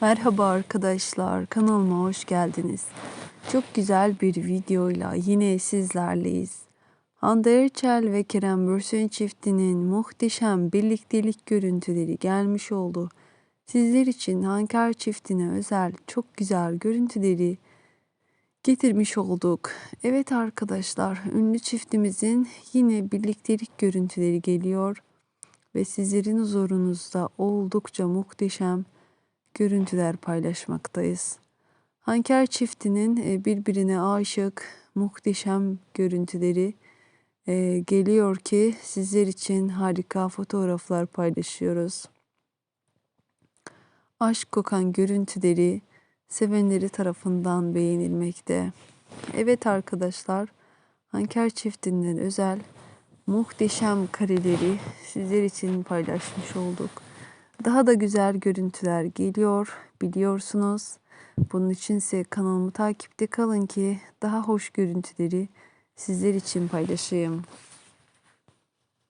Merhaba arkadaşlar, kanalıma hoş geldiniz. Çok güzel bir videoyla yine sizlerleyiz. Hande Erçel ve Kerem Bürsin çiftinin muhteşem birliktelik görüntüleri gelmiş oldu. Sizler için Hanker çiftine özel çok güzel görüntüleri getirmiş olduk. Evet arkadaşlar, ünlü çiftimizin yine birliktelik görüntüleri geliyor ve sizlerin huzurunuzda oldukça muhteşem görüntüler paylaşmaktayız. Hanker çiftinin e, birbirine aşık muhteşem görüntüleri e, geliyor ki sizler için harika fotoğraflar paylaşıyoruz. Aşk kokan görüntüleri sevenleri tarafından beğenilmekte. Evet arkadaşlar, Hanker çiftinden özel muhteşem kareleri sizler için paylaşmış olduk. Daha da güzel görüntüler geliyor biliyorsunuz. Bunun içinse kanalımı takipte kalın ki daha hoş görüntüleri sizler için paylaşayım.